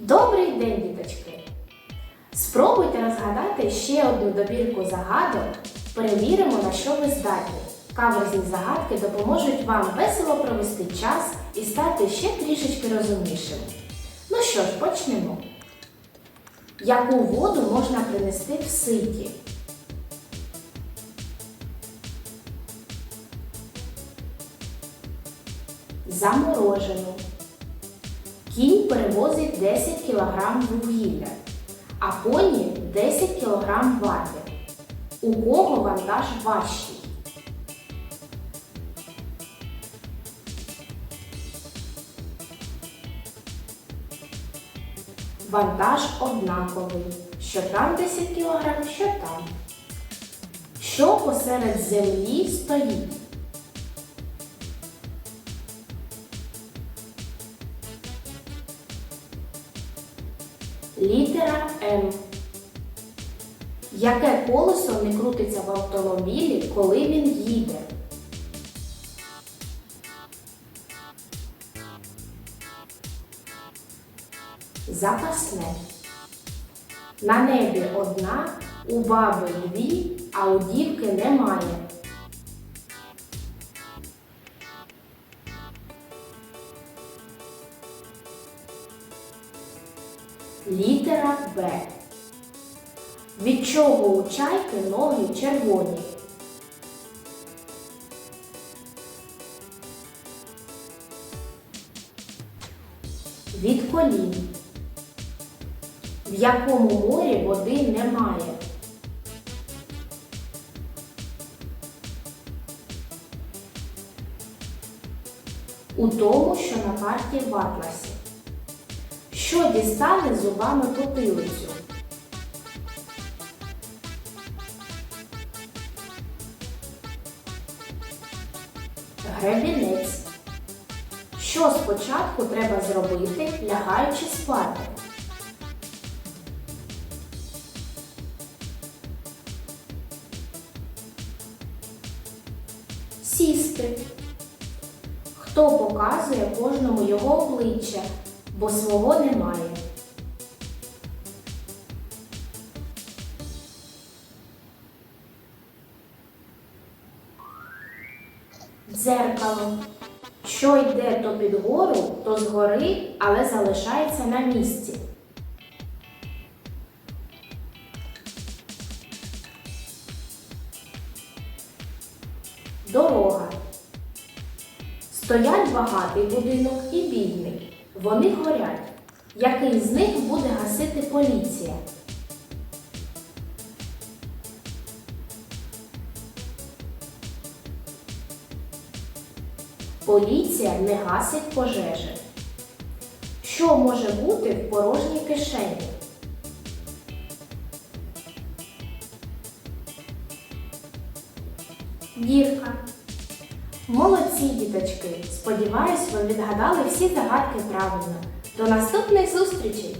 Добрий день, діточки! Спробуйте розгадати ще одну добірку загадок. Перевіримо, на що ви здатні. Каверзні загадки допоможуть вам весело провести час і стати ще трішечки розумнішими. Ну що ж, почнемо. Яку воду можна принести в ситі? Заморожену. Кінь перевозить 10 кг вугілля, а коні 10 кг вати. У кого вантаж важчий? Вантаж однаковий. Що там 10 кг, що там. Що посеред землі стоїть? Літера М. Яке колесо не крутиться в автомобілі, коли він їде? Запасне. На небі одна, у баби дві, а у дівки немає. Літера Б. Від чого у чайки ноги червоні? Від колін. В якому морі води немає? У тому, що на карті в атласі. Що дістане зубами потилицю? Гребінець. Що спочатку треба зробити, лягаючи спати? Сісти. Хто показує кожному його обличчя, бо свого немає? Дзеркало. Що йде то під гору, то згори, але залишається на місці. Дорога. Стоять багатий будинок і бідний. Вони горять. Який з них буде гасити поліція? Поліція не гасить пожежі. Що може бути в порожній кишені? Дірка. Молодці, діточки! Сподіваюсь, ви відгадали всі загадки правильно. До наступних зустрічей!